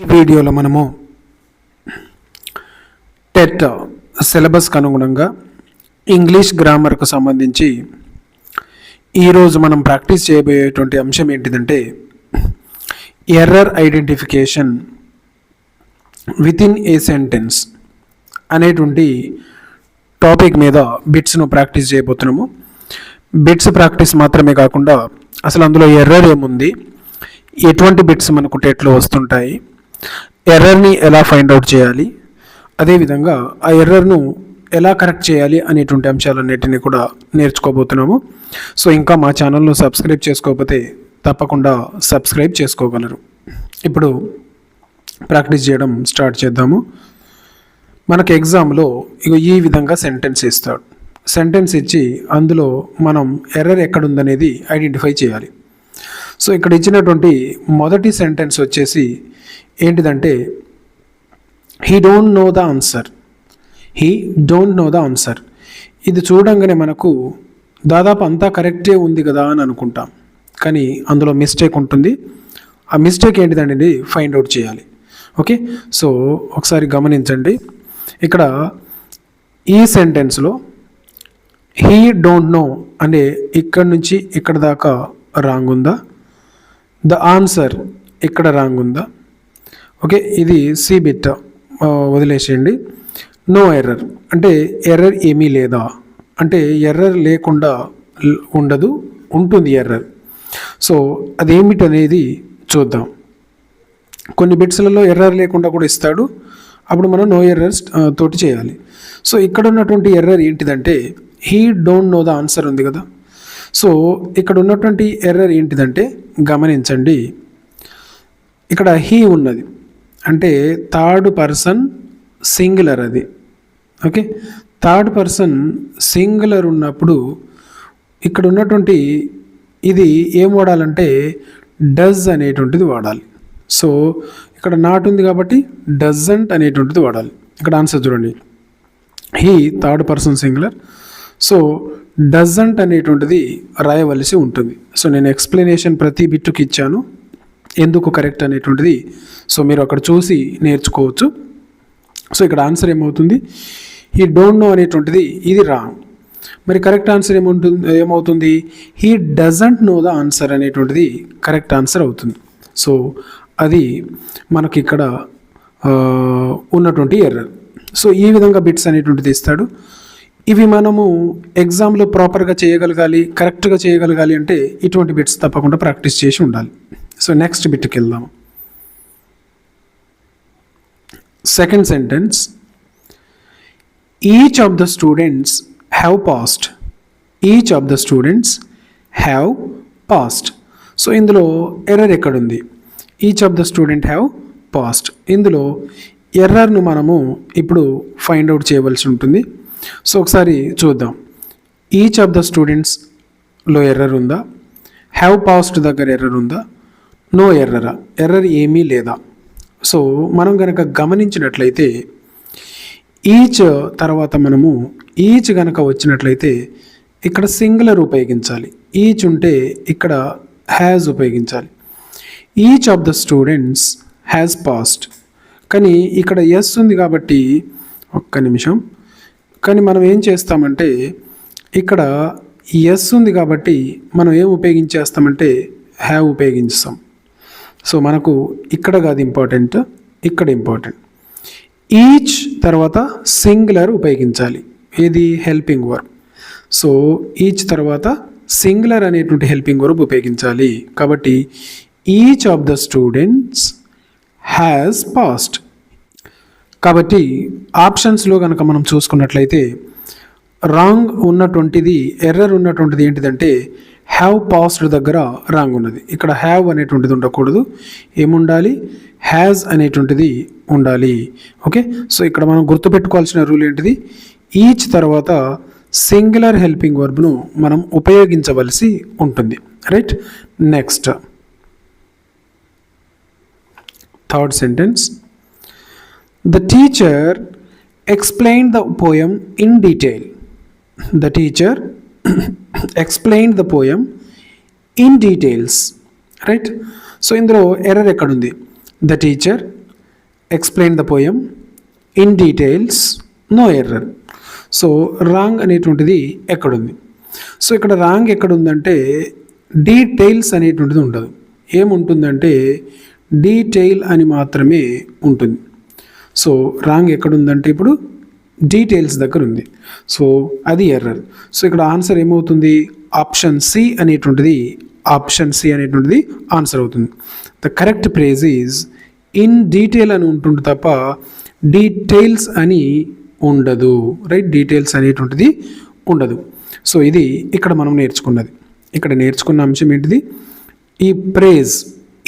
ఈ వీడియోలో మనము టెట్ సిలబస్కి అనుగుణంగా ఇంగ్లీష్ గ్రామర్కు సంబంధించి ఈరోజు మనం ప్రాక్టీస్ చేయబోయేటువంటి అంశం ఏంటిదంటే error identification with in a sentence అనేటువంటి టాపిక్ మీద బిట్స్ను ప్రాక్టీస్ చేయబోతున్నాము. బిట్స్ ప్రాక్టీస్ మాత్రమే కాకుండా అసలు అందులో ఎర్రర్ ఏముంది? ఎటువంటి బిట్స్ మనకు టెట్లో వస్తుంటాయి? ఎర్రర్ని ఎలా ఫైండ్ అవుట్ చేయాలి? అదేవిధంగా ఆ ఎర్రర్ను ఎలా కరెక్ట్ చేయాలి అనేటువంటి అంశాలన్నిటిని కూడా నేర్చుకోబోతున్నాము. సో ఇంకా మా ఛానల్ను సబ్స్క్రైబ్ చేసుకోకపోతే తప్పకుండా సబ్స్క్రైబ్ చేసుకోగలరు. ఇప్పుడు ప్రాక్టీస్ చేయడం స్టార్ట్ చేద్దాము. మనకు ఎగ్జామ్లో ఇగో ఈ విధంగా సెంటెన్స్ ఇస్తాడు. సెంటెన్స్ ఇచ్చి అందులో మనం ఎర్రర్ ఎక్కడుందనేది ఐడెంటిఫై చేయాలి. సో ఇక్కడ ఇచ్చినటువంటి మొదటి సెంటెన్స్ వచ్చేసి ఏంటిదంటే he don't know the answer he don't know the answer ఇది చూడంగానే మనకు దాదాపు అంతా కరెక్టే ఉంది కదా అని అనుకుంటాం. కానీ అందులో మిస్టేక్ ఉంటుంది. ఆ మిస్టేక్ ఏంటిదండి ఫైండ్ అవుట్ చేయాలి. ఓకే సో ఒకసారి గమనించండి. ఇక్కడ ఈ సెంటెన్స్లో హీ డోంట్ నో అంటే ఇక్కడ నుంచి ఇక్కడ దాకా రాంగ్ ఉందా ద ఆన్సర్ ఇక్కడ రాంగ్ ఉందా ఓకే ఇది సి బిట్ వదిలేసేయండి. నో ఎర్రర్ అంటే ఎర్రర్ ఏమీ లేదా? అంటే ఎర్రర్ లేకుండా ఉండదు ఉంటుంది ఎర్రర్ సో అదేమిటనేది చూద్దాం. కొన్ని బిట్స్లలో ఎర్రర్ లేకుండా కూడా ఇస్తాడు. అప్పుడు మనం నో ఎర్రర్స్ తోటి చేయాలి. సో ఇక్కడ ఉన్నటువంటి ఎర్రర్ ఏంటిదంటే he don't know the answer ఉంది కదా. సో ఇక్కడ ఉన్నటువంటి ఎర్రర్ ఏంటిదంటే గమనించండి. ఇక్కడ హీ ఉన్నది. అంటే థర్డ్ పర్సన్ సింగులర్ అది. ఓకే? థర్డ్ పర్సన్ సింగులర్ ఉన్నప్పుడు ఇక్కడ ఉన్నటువంటి ఇది ఏం వాడాలంటే డజ్ అనేటువంటిది వాడాలి. సో ఇక్కడ నాట్ ఉంది కాబట్టి డజంట్ అనేటువంటిది వాడాలి. ఇక్కడ ఆన్సర్ చూడండి. He third person singular so doesn't అనేటువంటిది రాయవలసి ఉంటుంది. సో నేను ఎక్స్ప్లెనేషన్ ప్రతి బిట్టుకి ఇచ్చాను. ఎందుకు కరెక్ట్ అనేటువంటిది సో మీరు అక్కడ చూసి నేర్చుకోవచ్చు. సో ఇక్కడ ఆన్సర్ ఏమవుతుంది? ఈ డోంట్ నో అనేటువంటిది ఇది రాంగ్. మరి కరెక్ట్ ఆన్సర్ ఏముంటుంది ఏమవుతుంది? He doesn't know the answer అనేటువంటిది కరెక్ట్ ఆన్సర్ అవుతుంది. సో అది మనకి ఇక్కడ ఉన్నటువంటి ఎర్రర్ సో ఈ విధంగా బిట్స్ అనేటువంటిది ఇస్తాడు. ఇవి మనము ఎగ్జామ్లో ప్రాపర్గా చేయగలగాలి కరెక్ట్గా చేయగలగాలి అంటే ఇటువంటి బిట్స్ తప్పకుండా ప్రాక్టీస్ చేసి ఉండాలి. సో నెక్స్ట్ బిట్కి వెళ్దాం. Second sentence. Each of the students have passed. Each of the students have passed. So ఇందులో ఎర్రర్ ఎక్కడుంది? Each of the student have passed. ఇందులో ఎర్రర్ను మనము ఇప్పుడు ఫైండ్ అవుట్ చేయవలసి ఉంటుంది. సో ఒకసారి చూద్దాం. ఈచ్ ఆఫ్ ద స్టూడెంట్స్లో ఎర్రర్ ఉందా? హ్యావ్ పాస్ట్ దగ్గర ఎర్రర్ ఉందా? నో ఎర్రరా ఎర్రర్ ఏమీ లేదా? సో మనం కనుక గమనించినట్లయితే ఈచ్ తర్వాత మనము ఈచ్ కనుక వచ్చినట్లయితే ఇక్కడ సింగులర్ ఉపయోగించాలి. ఈచ్ ఉంటే ఇక్కడ హ్యాజ్ ఉపయోగించాలి. Each of the students has past కానీ ఇక్కడ ఎస్ ఉంది కాబట్టి ఒక్క నిమిషం. కానీ మనం ఏం చేస్తామంటే ఇక్కడ ఎస్ ఉంది కాబట్టి మనం ఏం ఉపయోగించేస్తామంటే హ్యావ్ ఉపయోగించాం సో మనకు ఇక్కడ కాదు ఇంపార్టెంట్ ఇక్కడ ఇంపార్టెంట్ ఈచ్ తర్వాత సింగులర్ ఉపయోగించాలి. ఏది? హెల్పింగ్ వర్బ్ సో ఈచ్ తర్వాత సింగులర్ అనేటువంటి హెల్పింగ్ వర్బ్ ఉపయోగించాలి. కాబట్టి each of the students has past కాబట్టి ఆప్షన్స్లో కనుక మనం చూసుకున్నట్లయితే రాంగ్ ఉన్నటువంటిది ఎర్రర్ ఉన్నటువంటిది ఏంటిదంటే హ్యావ్ పాస్డ్ దగ్గర రాంగ్ ఉన్నది. ఇక్కడ హ్యావ్ అనేటువంటిది ఉండకూడదు. ఏముండాలి? హ్యాజ్ అనేటువంటిది ఉండాలి. ఓకే? సో ఇక్కడ మనం గుర్తుపెట్టుకోవాల్సిన రూల్ ఏంటిది? ఈచ్ తర్వాత సింగులర్ హెల్పింగ్ వర్బ్ను మనం ఉపయోగించవలసి ఉంటుంది. Right next third sentence The teacher explained the poem in detail. The teacher explained the poem in details. Right so ఇందులో ఎర్రర్ ఎక్కడుంది? The teacher explain the poem in details no error so wrong అనేటువంటిది ఎక్కడుంది? So ఇక్కడ wrong ఎక్కడుందంటే details అనేటువంటిది ఉండదు. ఏముంటుందంటే detail అని మాత్రమే ఉంటుంది. సో రాంగ్ ఎక్కడుందంటే ఇప్పుడు డీటెయిల్స్ దగ్గర ఉంది సో అది ఎర్రర్. సో ఇక్కడ ఆన్సర్ ఏమవుతుంది? ఆప్షన్ సి అనేటువంటిది ఆప్షన్ సి అనేటువంటిది ఆన్సర్ అవుతుంది. The correct phrase is in detail అని ఉంటుంది తప్ప డీటెయిల్స్ అని ఉండదు. రైట్? డీటెయిల్స్ అనేటువంటిది ఉండదు. సో ఇది ఇక్కడ మనం నేర్చుకున్నది. ఇక్కడ నేర్చుకున్న అంశం ఏంటిది? ఈ ప్రేజ్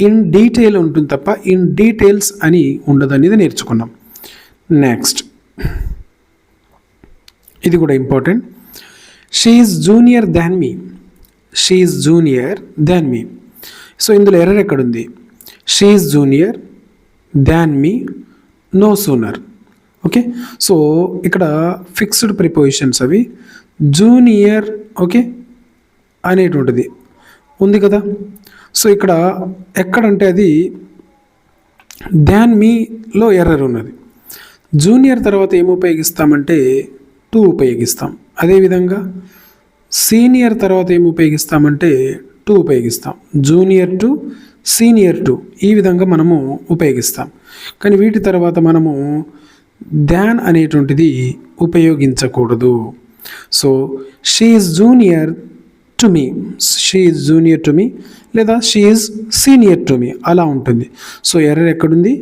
ఇన్ డీటెయిల్ ఉంటుంది తప్ప ఇన్ డీటెయిల్స్ అని ఉండదు అనేది నేర్చుకున్నాం. నెక్స్ట్ ఇది కూడా important. She's junior than me she's junior than me so ఇందులో ఎర్రర్ ఎక్కడుంది? She's junior than me no sooner okay so ఇక్కడ ఫిక్స్డ్ ప్రిపోజిషన్స్ అవి. జూనియర్ ఓకే అనేటువంటిది. ఉంది కదా? సో ఇక్కడ ఎక్కడంటే అది దాన్ మీలో ఎర్రర్ ఉన్నది. జూనియర్ తర్వాత ఏమి ఉపయోగిస్తామంటే టూ ఉపయోగిస్తాం. అదేవిధంగా సీనియర్ తర్వాత ఏమి ఉపయోగిస్తామంటే టూ ఉపయోగిస్తాం. జూనియర్ టు సీనియర్ టు ఈ విధంగా మనము ఉపయోగిస్తాం. కానీ వీటి తర్వాత మనము ధ్యాన్ అనేటువంటిది ఉపయోగించకూడదు. So she's junior to me she's junior to me లేదా షీఈ్ సీనియర్ టు మీ అలా ఉంటుంది. సో ఎర్రర్ ఎక్కడుంది?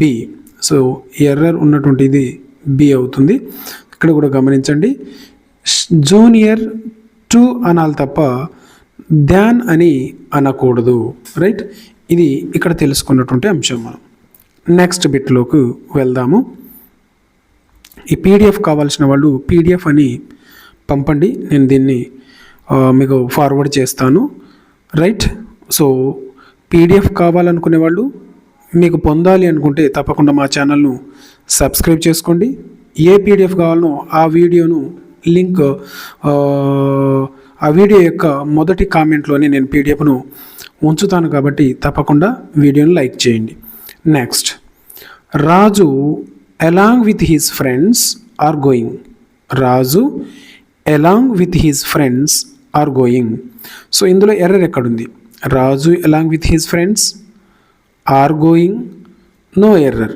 బి సో ఎర్రర్ ఉన్నటువంటి ఇది బి అవుతుంది. ఇక్కడ కూడా గమనించండి. జూనియర్ టు అనాలి తప్ప ధ్యాన్ అని అనకూడదు. రైట్ ఇది ఇక్కడ తెలుసుకున్నటువంటి అంశం మనం. నెక్స్ట్ బిట్లోకి వెళ్దాము. ఈ పీడిఎఫ్ కావాల్సిన వాళ్ళు పీడిఎఫ్ అని పంపండి. నేను దీన్ని మీకు ఫార్వర్డ్ చేస్తాను. రైట్ సో పీడిఎఫ్ కావాలనుకునే వాళ్ళు మీకు పొందాలి అనుకుంటే తప్పకుండా మా ఛానల్ను సబ్స్క్రైబ్ చేసుకోండి. ఏ పీడిఎఫ్ కావాలనో ఆ వీడియోను లింక్ ఆ, వీడియో యొక్క మొదటి కామెంట్లోనే నేను పీడిఎఫ్ను ఉంచుతాను కాబట్టి తప్పకుండా వీడియోను లైక్ చేయండి. Next Raju along with his friends are going Raju along with his friends are going. So ఇందులో ఎర్రర్ ఎక్కడుంది? Raju along with his friends are going no error.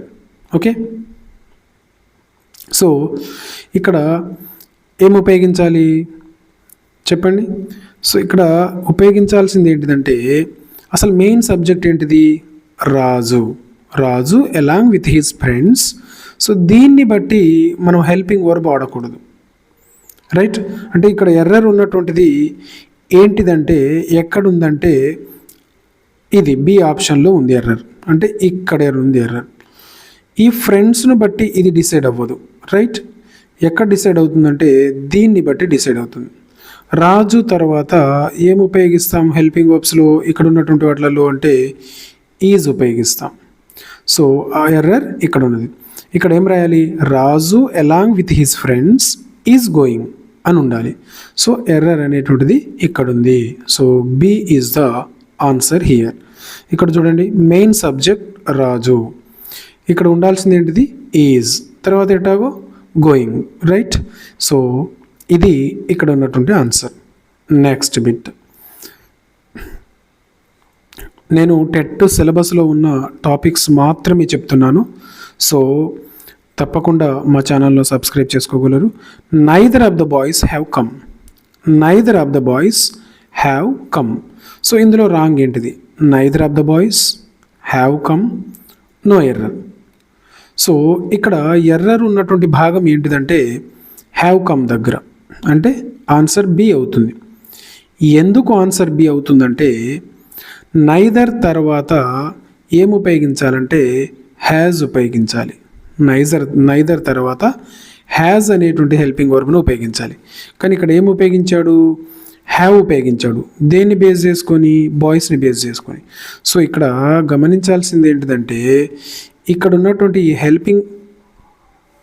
Okay? So ఇక్కడ ఏం ఉపయోగించాలి? చెప్పండి. సో ఇక్కడ ఉపయోగించాల్సింది ఏంటిదంటే అసలు మెయిన్ సబ్జెక్ట్ ఏంటిది? Raju. Raju along with his friends so దీన్ని బట్టి మనం హెల్పింగ్ వర్బ్ వాడకూడదు రైట్? అంటే ఇక్కడ ఎర్రర్ ఉన్నటువంటిది ఏంటిదంటే ఎక్కడుందంటే ఇది బి ఆప్షన్లో ఉంది ఎర్రర్. అంటే ఇక్కడ ఉంది ఎర్రర్. ఈ ఫ్రెండ్స్ను బట్టి ఇది డిసైడ్ అవ్వదు. రైట్? ఎక్కడ డిసైడ్ అవుతుందంటే దీన్ని బట్టి డిసైడ్ అవుతుంది. రాజు తర్వాత ఏం ఉపయోగిస్తాం హెల్పింగ్ వర్బ్స్లో ఇక్కడ ఉన్నటువంటి వాటిలలో అంటే ఈజ్ ఉపయోగిస్తాం. సో ఆ ఎర్రర్ ఇక్కడ ఉన్నది. ఇక్కడ ఏం రాయాలి? Raju along with his friends is going. అని ఉండాలి సో ఎర్రర్ అనేటువంటిది ఇక్కడ ఉంది so B is the answer here ఇక్కడ చూడండి మెయిన్ సబ్జెక్ట్ రాజు. ఇక్కడ ఉండాల్సింది ఏంటిది? ఈజ్ తర్వాత ఎటాగో గోయింగ్ రైట్ సో ఇది ఇక్కడ ఉన్నటువంటి ఆన్సర్ నెక్స్ట్ బిట్ నేను టెట్ సిలబస్లో ఉన్న టాపిక్స్ మాత్రమే చెప్తున్నాను. సో తప్పకుండా మా ఛానల్లో సబ్స్క్రైబ్ చేసుకోగలరు. Neither of the boys have come neither of the boys have come so ఇందులో రాంగ్ ఏంటిది? Neither of the boys have come no error so ఇక్కడ ఎర్రర్ ఉన్నటువంటి భాగం ఏంటిదంటే హ్యావ్ కమ్ దగ్గర. అంటే ఆన్సర్ బి అవుతుంది. ఎందుకు ఆన్సర్ బి అవుతుందంటే నైదర్ తర్వాత ఏం ఉపయోగించాలంటే హ్యాజ్ ఉపయోగించాలి. నైజర్ నైదర్ తర్వాత హ్యాజ్ అనేటువంటి హెల్పింగ్ వర్బ్ను ఉపయోగించాలి. కానీ ఇక్కడ ఏం ఉపయోగించాడు? హ్యావ్ ఉపయోగించాడు. దేన్ని బేస్ చేసుకొని? బాయ్స్ని బేస్ చేసుకొని. సో ఇక్కడ గమనించాల్సింది ఏంటిదంటే ఇక్కడ ఉన్నటువంటి ఈ హెల్పింగ్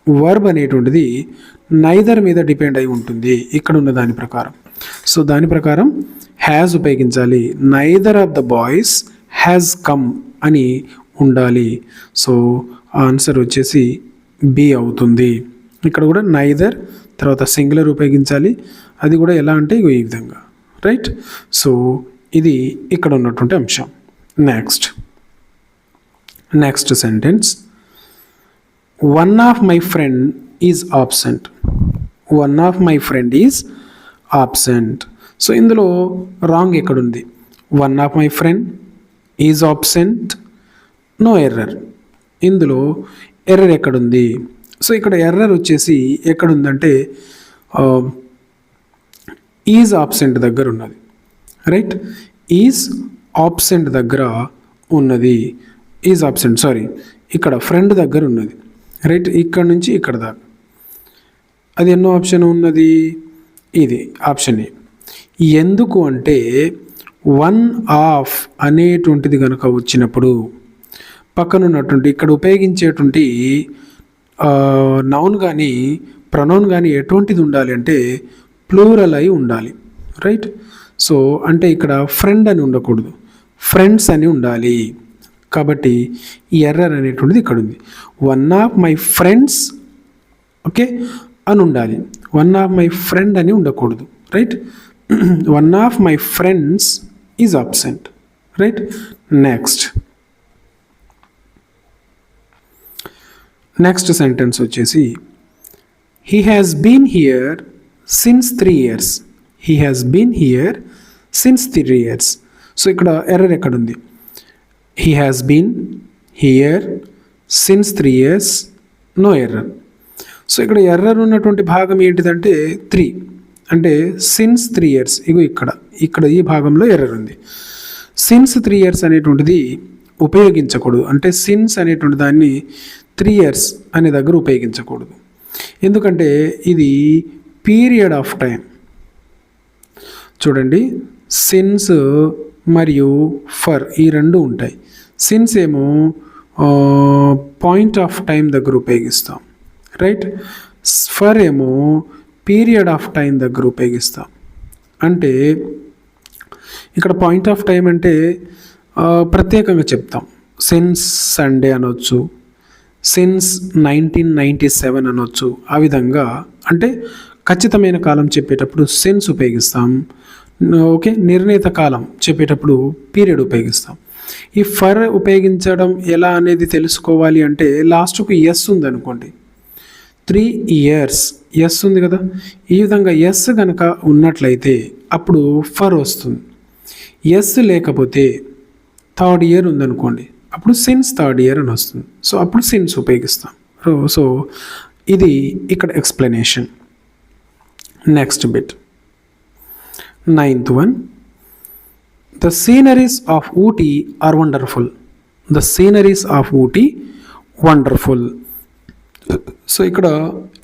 వర్బ్ అనేటువంటిది నైదర్ మీద డిపెండ్ అయి ఉంటుంది. ఇక్కడ ఉన్న దాని ప్రకారం. సో దాని ప్రకారం హ్యాజ్ ఉపయోగించాలి. Neither of the boys has come అని ఉండాలి. సో ఆన్సర్ వచ్చేసి బి అవుతుంది. ఇక్కడ కూడా నైదర్ తర్వాత సింగులర్ ఉపయోగించాలి. అది కూడా ఎలా అంటే ఇగో ఈ విధంగా. రైట్ సో ఇది ఇక్కడ ఉన్నటువంటి అంశం. Next next sentence one of my friend is absent one of my friend is absent so ఇందులో రాంగ్ ఎక్కడుంది? One of my friend is absent no error. ఇందులో ఎర్రర్ ఎక్కడుంది? సో ఇక్కడ ఎర్రర్ వచ్చేసి ఎక్కడుందంటే ఈజ్ ఆబ్సెంట్ దగ్గర ఉన్నది. రైట్? ఈజ్ ఆబ్సెంట్ దగ్గర ఉన్నది. Is absent sorry. ఇక్కడ ఫ్రెండ్ దగ్గర ఉన్నది. రైట్? ఇక్కడ నుంచి ఇక్కడ దాకా. అది ఎన్నో ఆప్షన్ ఉన్నది? ఇది ఆప్షన్ ఏ. ఎందుకు అంటే వన్ ఆఫ్ అనేటువంటిది కనుక వచ్చినప్పుడు పక్కన ఉన్నటువంటి ఇక్కడ ఉపయోగించేటువంటి నౌన్ కానీ ప్రనౌన్ కానీ ఎటువంటిది ఉండాలి అంటే ప్లూరల్ అయి ఉండాలి. రైట్ సో అంటే ఇక్కడ ఫ్రెండ్ అని ఉండకూడదు. ఫ్రెండ్స్ అని ఉండాలి. కాబట్టి ఈ ఎర్రర్ అనేటువంటిది ఇక్కడ ఉంది. One of my friends okay అని ఉండాలి. వన్ ఆఫ్ మై ఫ్రెండ్ అని ఉండకూడదు. Right one of my friends is absent right next next sentence వచ్చేసి he has been here since three years he has been here since three years so ఇక్కడ error ఎక్కడుంది? He has been here since three years no error so ఇక్కడ error ఉన్నటువంటి భాగం ఏంటిదంటే three అంటే since three years ఇగో ఇక్కడ. ఇక్కడ ఈ భాగంలో ఎర్రర్ ఉంది. సిన్స్ త్రీ ఇయర్స్ అనేటువంటిది ఉపయోగించకూడదు. అంటే సిన్స్ అనేటువంటి దాన్ని త్రీ ఇయర్స్ అనే దగ్గర ఉపయోగించకూడదు. ఎందుకంటే ఇది పీరియడ్ ఆఫ్ టైం చూడండి సిన్స్ మరియు ఫర్ ఈ రెండు ఉంటాయి. సిన్స్ ఏమో పాయింట్ ఆఫ్ టైం దగ్గర ఉపయోగిస్తాం. రైట్? ఫర్ ఏమో పీరియడ్ ఆఫ్ టైం దగ్గర ఉపయోగిస్తాం. అంటే ఇక్కడ పాయింట్ ఆఫ్ టైం అంటే ప్రత్యేకంగా చెప్తాం. సిన్స్ సండే అనొచ్చు సిన్స్ నైన్టీన్ నైంటీ సెవెన్ అనొచ్చు. ఆ విధంగా అంటే ఖచ్చితమైన కాలం చెప్పేటప్పుడు సెన్స్ ఉపయోగిస్తాం. ఓకే? నిర్ణీత కాలం చెప్పేటప్పుడు పీరియడ్ ఉపయోగిస్తాం. ఈ ఫర్ ఉపయోగించడం ఎలా అనేది తెలుసుకోవాలి అంటే లాస్ట్కు ఎస్ ఉందనుకోండి. త్రీ ఇయర్స్ ఎస్ ఉంది కదా? ఈ విధంగా ఎస్ కనుక ఉన్నట్లయితే అప్పుడు ఫర్ వస్తుంది. ఎస్ లేకపోతే థర్డ్ ఇయర్ ఉందనుకోండి. అప్పుడు సిన్స్ థర్డ్ ఇయర్ అని వస్తుంది. సో అప్పుడు సిన్స్ ఉపయోగిస్తాం. సో ఇది ఇక్కడ explanation next bit ninth one the sceneries of Ooty are wonderful the sceneries of Ooty wonderful so ఇక్కడ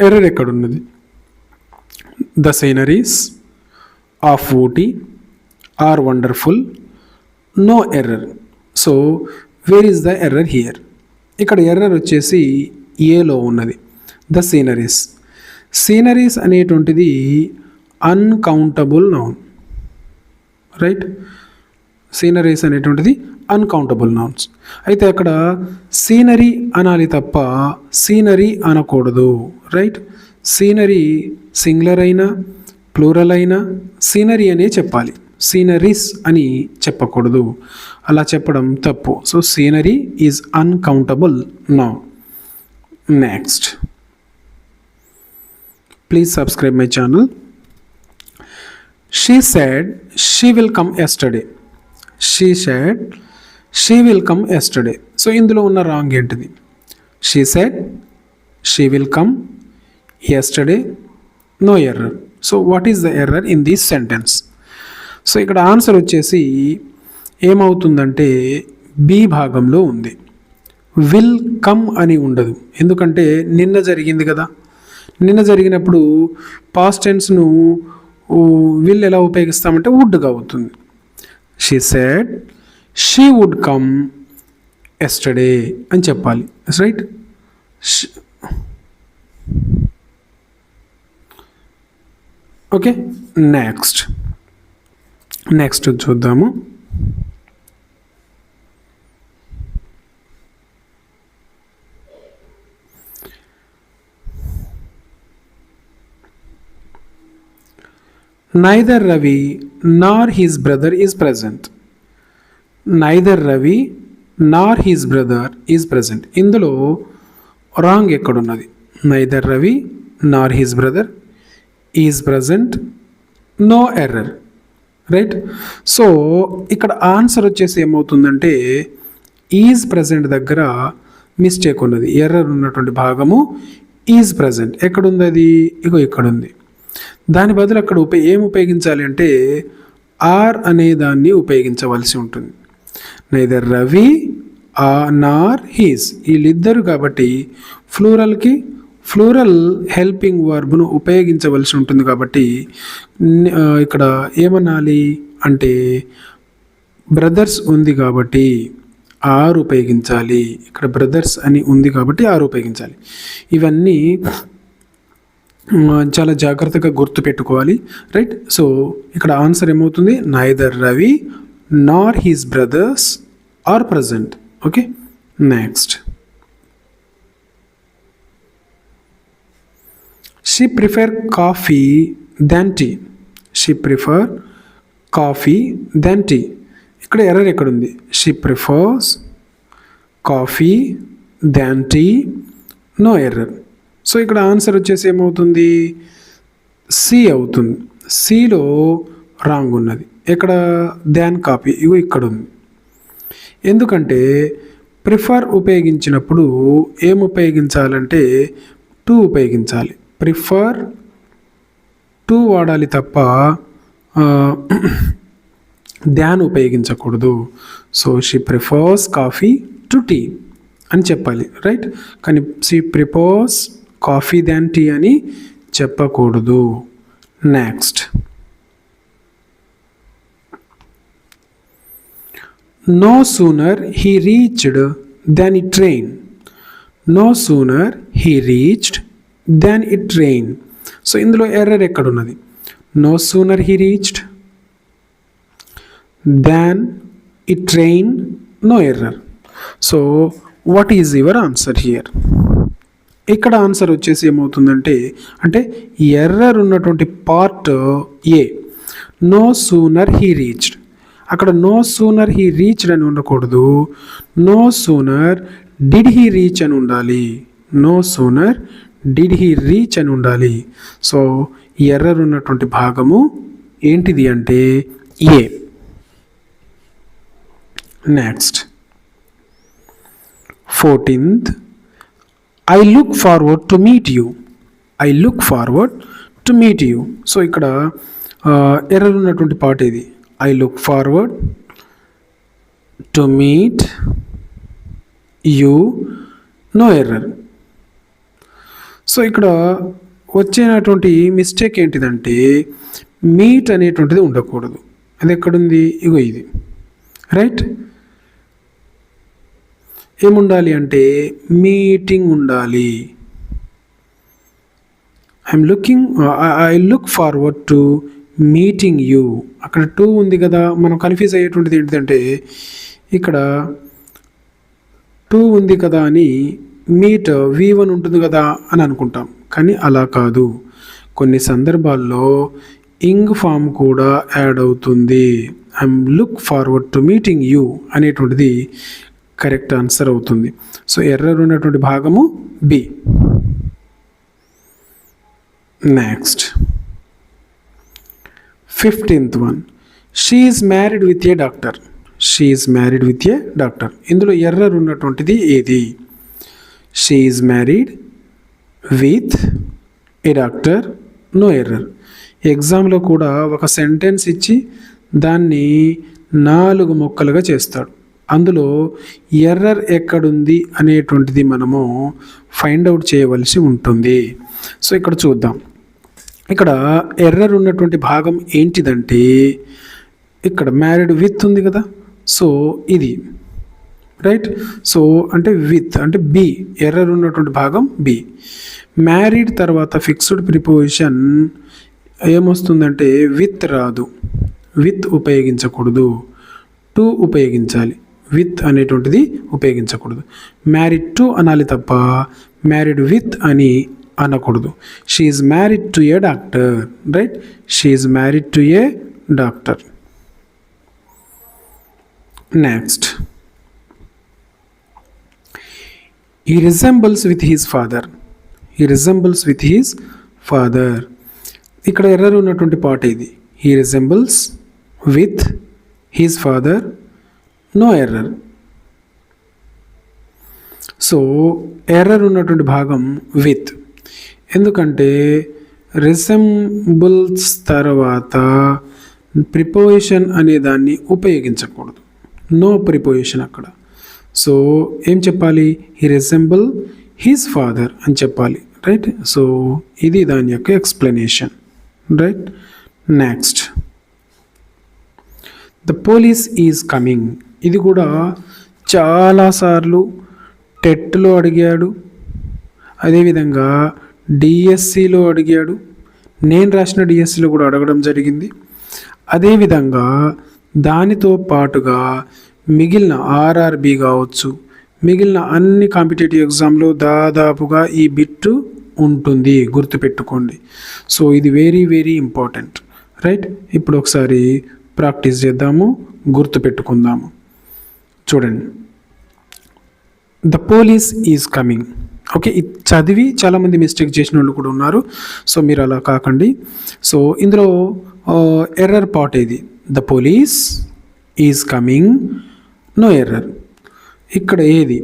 ఎర్రర్ ఎక్కడ ఉన్నది? The sceneries of Ooty are wonderful no error so where is the error here ఇక్కడ error వచ్చేసి ఏలో ఉన్నది. The sceneries sceneries అనేటువంటిది uncountable noun right sceneries అనేటువంటిది uncountable nouns అయితే అక్కడ సీనరీ అనాలి తప్ప సీనరీ అనకూడదు. రైట్ సీనరీ సింగులర్ అయినా ప్లూరల్ అయినా సీనరీ అనే చెప్పాలి. సీనరీస్ అని చెప్పకూడదు. అలా చెప్పడం తప్పు. So scenery is uncountable noun next please subscribe my channel she said she will come yesterday she said she will come yesterday so ఇందులో ఉన్న రాంగ్ ఏంటిది? She said she will come yesterday no error so what is the error in this sentence so ఇక్కడ answer వచ్చేసి ఏమవుతుందంటే B భాగంలో ఉంది. Will come అని ఉండదు. ఎందుకంటే నిన్న జరిగింది కదా. నిన్న జరిగినప్పుడు పాస్ట్ టెన్స్ను విల్ ఎలా ఉపయోగిస్తామంటే వుడ్గా అవుతుంది. She said she would come yesterday అని చెప్పాలి. రైట్ ఓకే నెక్స్ట్ నెక్స్ట్ చూద్దాము. Neither Ravi nor his brother is present neither Ravi nor his brother is present ఇందులో రాంగ్ ఎక్కడున్నది? Neither Ravi nor his brother is present no error right so ఇక్కడ answer వచ్చేసి ఏమవుతుందంటే is present దగ్గర mistake ఉన్నది. Error ఉన్నటువంటి భాగము is present ఎక్కడుంది అది? ఇగో ఇక్కడ ఉంది దాని బదులు అక్కడ ఉప ఏం ఉపయోగించాలి అంటే ఆర్ అనే దాన్ని ఉపయోగించవలసి ఉంటుంది. నైదర్ రవి ఆ నార్ హీస్ వీళ్ళిద్దరు కాబట్టి ఫ్లూరల్కి ఫ్లూరల్ హెల్పింగ్ వర్బ్ను ఉపయోగించవలసి ఉంటుంది కాబట్టి ఇక్కడ ఏమనాలి అంటే బ్రదర్స్ ఉంది కాబట్టి ఆర్ ఉపయోగించాలి. ఇక్కడ బ్రదర్స్ అని ఉంది కాబట్టి ఆర్ ఉపయోగించాలి. ఇవన్నీ చాలా జాగ్రత్తగా గుర్తు పెట్టుకోవాలి. రైట్? సో ఇక్కడ ఆన్సర్ ఏమవుతుంది? Neither Ravi nor his brothers are present okay next she prefer coffee then tea she prefer coffee then tea ఇక్కడ ఎర్రర్ ఎక్కడుంది? She prefers coffee then tea no error so ఇక్కడ answer వచ్చేసి ఏమవుతుంది? C అవుతుంది. సిలో wrong ఉన్నది. ఎక్కడ? దాన్ copy ఇగో ఇక్కడ ఉంది ఎందుకంటే ప్రిఫర్ ఉపయోగించినప్పుడు ఏం ఉపయోగించాలంటే టు ఉపయోగించాలి. ప్రిఫర్ టు వాడాలి తప్ప ధ్యాన్ ఉపయోగించకూడదు. So she prefers coffee to tea అని చెప్పాలి రైట్ కానీ she prefers coffee than tea అని చెప్పకూడదు. Next no sooner he reached then it rain no sooner he reached then it rain so ఇందులో error ఎక్కడున్నది? No sooner he reached than it rain no error so what is your answer here ఇక్కడ answer వచ్చేసి ఏమవుతుందంటే అంటే error ఉన్నటువంటి part A no sooner he reached అక్కడ no sooner he reached అని ఉండకూడదు. No sooner did he reach అని ఉండాలి. No sooner did he reach అని ఉండాలి. సో ఎర్రర్ ఉన్నటువంటి భాగము ఏంటిది అంటే A next fourteenth I look forward to meet you I look forward to meet you so ఇక్కడ ఎర్రర్ ఉన్నటువంటి పాట ఇది I look forward to meet you no error so ఇక్కడ వచ్చేటటువంటి మిస్టేక్ ఏంటిదంటే మీట్ అనేటువంటిది ఉండకూడదు. అది ఎక్కడుంది? ఇగో ఇది. రైట్ ఏముండాలి అంటే మీటింగ్ ఉండాలి. I'm looking I look forward to meeting you అక్కడ టూ ఉంది కదా. మనం కన్ఫ్యూజ్ అయ్యేటువంటిది ఏంటిదంటే ఇక్కడ టూ ఉంది కదా అని మీట్ వి వన్ ఉంటుంది కదా అని అనుకుంటాం. కానీ అలా కాదు. కొన్ని సందర్భాల్లో ఇంగ్ ఫామ్ కూడా యాడ్ అవుతుంది. I'm look forward to meeting you అనేటువంటిది కరెక్ట్ ఆన్సర్ అవుతుంది. సో ఎర్రర్ ఉన్నటువంటి భాగము B next fifteenth one she is married with a doctor she is married with a doctor ఇందులో ఎర్రర్ ఉన్నటువంటిది ఏది? She is married with a doctor no error ఎగ్జామ్లో కూడా ఒక సెంటెన్స్ ఇచ్చి దాన్ని నాలుగు మొక్కలుగా చేస్తాడు. అందులో ఎర్రర్ ఎక్కడుంది అనేటువంటిది మనము ఫైండ్ అవుట్ చేయవలసి ఉంటుంది. సో ఇక్కడ చూద్దాం. ఇక్కడ ఎర్రర్ ఉన్నటువంటి భాగం ఏంటిదంటే ఇక్కడ మ్యారీడ్ విత్ ఉంది కదా. సో ఇది. రైట్ సో అంటే విత్ అంటే బి ఎర్రర్ ఉన్నటువంటి భాగం బి మ్యారీడ్ తర్వాత ఫిక్స్డ్ ప్రిపోజిషన్ ఏమొస్తుందంటే విత్ రాదు. విత్ ఉపయోగించకూడదు. టు ఉపయోగించాలి. విత్ అనేటువంటిది ఉపయోగించకూడదు. మ్యారీడ్ టు అనాలి తప్ప మ్యారీడ్ విత్ అని అనకూడదు. She is married to a doctor right she is married to a doctor next he resembles with his father he resembles with his father ఇక్కడ error ఉన్నటువంటి పాట ఇది. He resembles with his father no error so error ఉన్నటువంటి భాగం with ఎందుకంటే resembles తర్వాత preposition అనే దాన్ని ఉపయోగించకూడదు. నో ప్రిపోజిషన్ అక్కడ. సో ఏం చెప్పాలి? హీ రిసెంబుల్ హీస్ ఫాదర్ అని చెప్పాలి. రైట్ సో ఇది దాని యొక్క explanation right next the police is coming ఇది కూడా చాలాసార్లు టెట్లో అడిగాడు. అదేవిధంగా డిఎస్సిలో అడిగాడు. నేను రాసిన డిఎస్సిలో కూడా అడగడం జరిగింది. అదేవిధంగా దానితో పాటుగా మిగిలిన ఆర్ఆర్బి కావచ్చు మిగిలిన అన్ని కాంపిటేటివ్ ఎగ్జామ్లో దాదాపుగా ఈ బిట్టు ఉంటుంది గుర్తుపెట్టుకోండి. సో ఇది వెరీ వెరీ ఇంపార్టెంట్ రైట్ ఇప్పుడు ఒకసారి ప్రాక్టీస్ చేద్దాము గుర్తుపెట్టుకుందాము. చూడండి. The police is coming okay ఇది చదివి చాలామంది మిస్టేక్ చేసిన వాళ్ళు కూడా ఉన్నారు. సో మీరు అలా కాకండి. సో ఇందులో ఎర్రర్ పాట్ ఇది the police is coming no error. ఇక్కడ ఏది?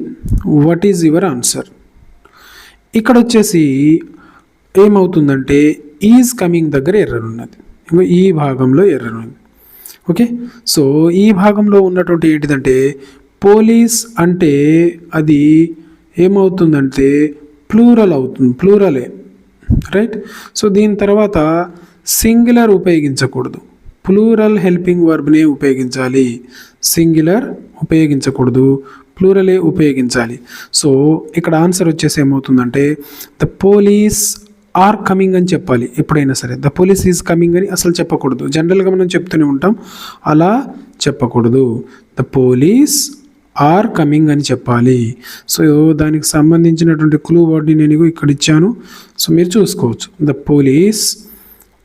వాట్ ఈజ్ యువర్ ఆన్సర్ ఇక్కడ వచ్చేసి ఏమవుతుందంటే ఈజ్ కమింగ్ దగ్గర ఎర్రర్ ఉన్నది. ఈ భాగంలో ఎర్రర్ ఉంది ఓకే సో ఈ భాగంలో ఉన్నటువంటి ఏంటిదంటే పోలీస్ అంటే అది ఏమవుతుందంటే ప్లూరల్ అవుతుంది ప్లూరలే. రైట్ సో దీని తర్వాత సింగులర్ ఉపయోగించకూడదు. ప్లూరల్ హెల్పింగ్ వర్బ్నే ఉపయోగించాలి. సింగులర్ ఉపయోగించకూడదు. ప్లూరలే ఉపయోగించాలి. సో ఇక్కడ ఆన్సర్ వచ్చేసి ఏమవుతుందంటే ద పోలీస్ ఆర్ కమింగ్ అని చెప్పాలి. ఎప్పుడైనా సరే. ద పోలీస్ ఈజ్ కమింగ్ అని అసలు చెప్పకూడదు. జనరల్గా మనం చెప్తూనే ఉంటాం. అలా చెప్పకూడదు. ద పోలీస్ ఆర్ కమింగ్ అని చెప్పాలి. సో దానికి సంబంధించినటువంటి క్లూ వర్డ్ని నేను ఇక్కడ ఇచ్చాను. సో మీరు చూసుకోవచ్చు. ద పోలీస్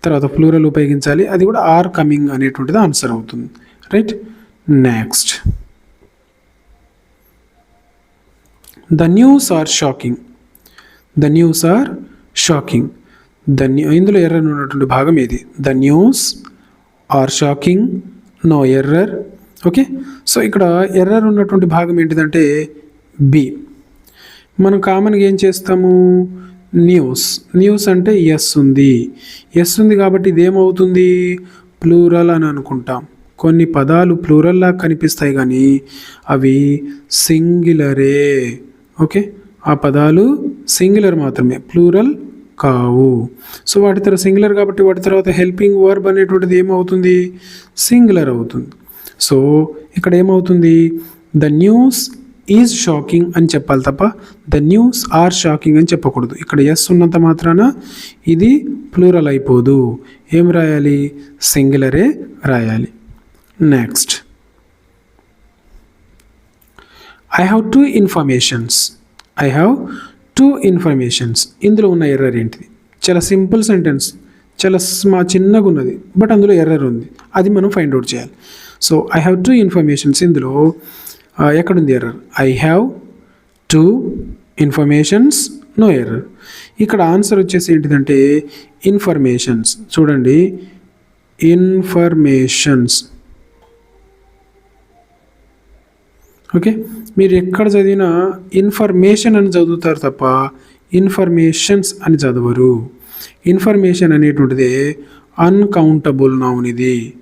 తర్వాత ప్లూరల్ ఉపయోగించాలి. అది కూడా ఆర్ కమింగ్ అనేటువంటిది ఆన్సర్ అవుతుంది. Right next the news are shocking the news are shocking the new ఇందులో ఎర్రర్ ఉన్నటువంటి భాగం ఏది? The news are shocking no error okay so ఇక్కడ ఎర్రర్ ఉన్నటువంటి భాగం ఏంటిదంటే బి మనం కామన్గా ఏం చేస్తాము? న్యూస్ న్యూస్ అంటే ఎస్ ఉంది. ఎస్ ఉంది కాబట్టి ఇదేమవుతుంది? ప్లూరల్ అని అనుకుంటాం. కొన్ని పదాలు ప్లూరల్లా కనిపిస్తాయి కానీ అవి సింగులరే ఓకే ఆ పదాలు సింగులర్ మాత్రమే. ప్లూరల్ కావు. సో వాటి తర్వాత సింగులర్ కాబట్టి వాటి తర్వాత హెల్పింగ్ వర్బ్ అనేటువంటిది ఏమవుతుంది? సింగులర్ అవుతుంది. సో ఇక్కడ ఏమవుతుంది? ద న్యూస్ ఈజ్ షాకింగ్ అని చెప్పాలి తప్ప ద న్యూస్ ఆర్ షాకింగ్ అని చెప్పకూడదు. ఇక్కడ ఎస్ ఉన్నంత మాత్రాన ఇది ప్లూరల్ అయిపోదు. ఏం రాయాలి? సింగులరే రాయాలి. Next I have two informations I have two informations ఇందులో ఉన్న ఎర్రర్ ఏంటిది? చాలా సింపుల్ సెంటెన్స్ చాలా మా చిన్నగా ఉన్నది. బట్ అందులో ఎర్రర్ ఉంది. అది మనం ఫైండ్ అవుట్ చేయాలి. So I have two informations ఇందులో. ఎక్కడుంది error I have two informations no error ఇక్కడ ఆన్సర్ వచ్చేసి ఏంటిదంటే ఇన్ఫర్మేషన్స్ చూడండి. ఇన్ఫర్మేషన్స్ ఓకే మీరు ఎక్కడ చదివినా ఇన్ఫర్మేషన్ అని చదువుతారు తప్ప ఇన్ఫర్మేషన్స్ అని చదవరు. ఇన్ఫర్మేషన్ అనేటువంటిది అన్కౌంటబుల్ నౌన్ ఇది.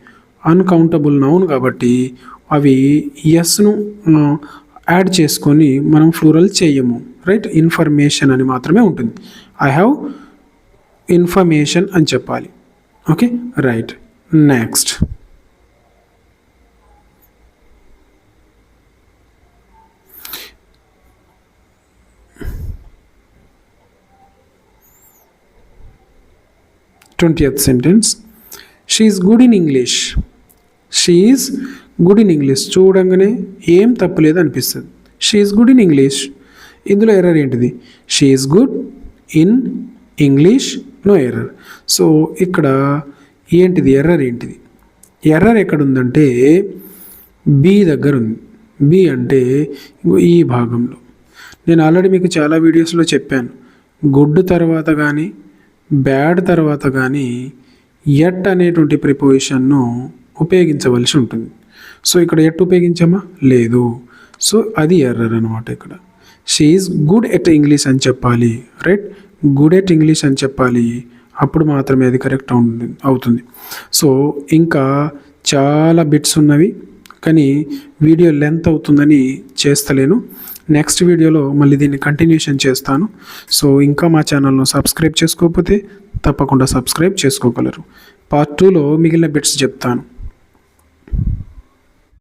అన్కౌంటబుల్ నౌన్ కాబట్టి అవి ఎస్ను యాడ్ చేసుకొని మనం ఫ్లూరల్ చేయము. రైట్ ఇన్ఫర్మేషన్ అని మాత్రమే ఉంటుంది. ఐ హ్యావ్ ఇన్ఫర్మేషన్ అని చెప్పాలి. Okay right next twentieth sentence she's good in English she's good in English చూడంగానే ఏం తప్పులేదు అనిపిస్తుంది she is good in English ఇందులో ఎర్రర్ ఏంటిది? She is good in English no error so ఇక్కడ ఏంటిది? ఎర్రర్ ఏంటిది? ఎర్రర్ ఎక్కడ ఉందంటే బి దగ్గర ఉంది బి అంటే ఈ భాగంలో. నేను ఆల్రెడీ మీకు చాలా వీడియోస్లో చెప్పాను. గుడ్ తర్వాత కానీ బ్యాడ్ తర్వాత కానీ ఎట్ అనేటువంటి ప్రిపోజిషన్ను ఉపయోగించవలసి ఉంటుంది. సో ఇక్కడ ఎట్ ఉపయోగించామా? లేదు. సో అది ఎర్రర్ అనమాట ఇక్కడ. షీఈస్ గుడ్ ఎట్ ఇంగ్లీష్ అని చెప్పాలి. రైట్ గుడ్ ఎట్ ఇంగ్లీష్ అని చెప్పాలి. అప్పుడు మాత్రమే అది కరెక్ట్ అవుతుంది అవుతుంది. సో ఇంకా చాలా బిట్స్ ఉన్నవి కానీ వీడియో లెంత్ అవుతుందని చేస్తలేను. నెక్స్ట్ వీడియోలో మళ్ళీ దీన్ని కంటిన్యూషన్ చేస్తాను. సో ఇంకా మా ఛానల్ను సబ్స్క్రైబ్ చేసుకోకపోతే తప్పకుండా సబ్స్క్రైబ్ చేసుకోగలరు. పార్ట్ టూలో మిగిలిన బిట్స్ చెప్తాను.